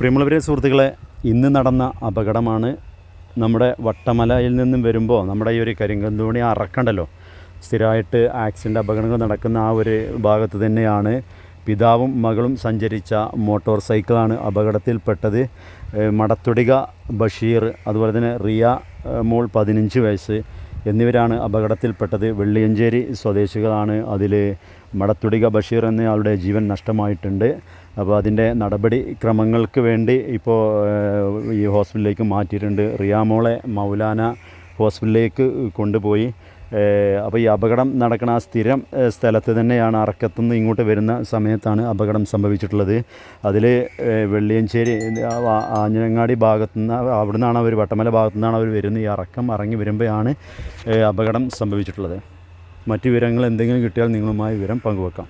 പ്രിയമുള്ളവരെ സുഹൃത്തുക്കളെ ഇന്ന് നടന്ന അപകടമാണ് നമ്മുടെ വട്ടമലയിൽ നിന്നും വരുമ്പോൾ നമ്മുടെ ഈ ഒരു കരിങ്കന്തോണി അറക്കണ്ടല്ലോ. സ്ഥിരമായിട്ട് ആക്സിഡന്റ് അപകടങ്ങൾ നടക്കുന്ന ആ ഒരു ഭാഗത്ത് തന്നെയാണ് പിതാവും മകളും സഞ്ചരിച്ച മോട്ടോർ സൈക്കിളാണ് അപകടത്തിൽപ്പെട്ടത്. മടത്തുടിക ബഷീർ അതുപോലെ തന്നെ റിയ മോൾ പതിനഞ്ച് വയസ്സ്. എന്നിവരാണ് അപകടത്തിൽപ്പെട്ടത്. വെള്ളിയഞ്ചേരി സ്വദേശികളാണ് അതിൽ മടത്തുടിക ബഷീർ എന്നയാളുടെ ജീവൻ നഷ്ടമായിട്ടുണ്ട്. അപ്പോൾ അതിന്റെ നടപടി ക്രമങ്ങൾക്ക് വേണ്ടി ഇപ്പോൾ ഈ ഹോസ്പിറ്റലിലേക്ക് മാറ്റിയിട്ടുണ്ട്. റിയാമോളെ മൗലാന ഹോസ്പിറ്റലിലേക്ക് കൊണ്ടുപോയി. അപ്പോൾ ഈ അപകടം നടക്കുന്ന ആ സ്ഥിരം സ്ഥലത്ത് തന്നെയാണ് അറക്കത്തുനിന്ന് ഇങ്ങോട്ട് വരുന്ന സമയത്താണ് അപകടം സംഭവിച്ചിട്ടുള്ളത്. അതിൽ വെള്ളിയഞ്ചേരി ആഞ്ഞങ്ങാടി ഭാഗത്തുനിന്ന് നിന്നാണ് അവർ വട്ടമല ഭാഗത്തു നിന്നാണ് അവർ വരുന്നത് ഈ അറക്കം ഇറങ്ങി വരുമ്പോഴാണ് അപകടം സംഭവിച്ചിട്ടുള്ളത്. മറ്റു വിവരങ്ങൾ എന്തെങ്കിലും കിട്ടിയാൽ നിങ്ങളുമായി വിവരം പങ്കുവെക്കാം.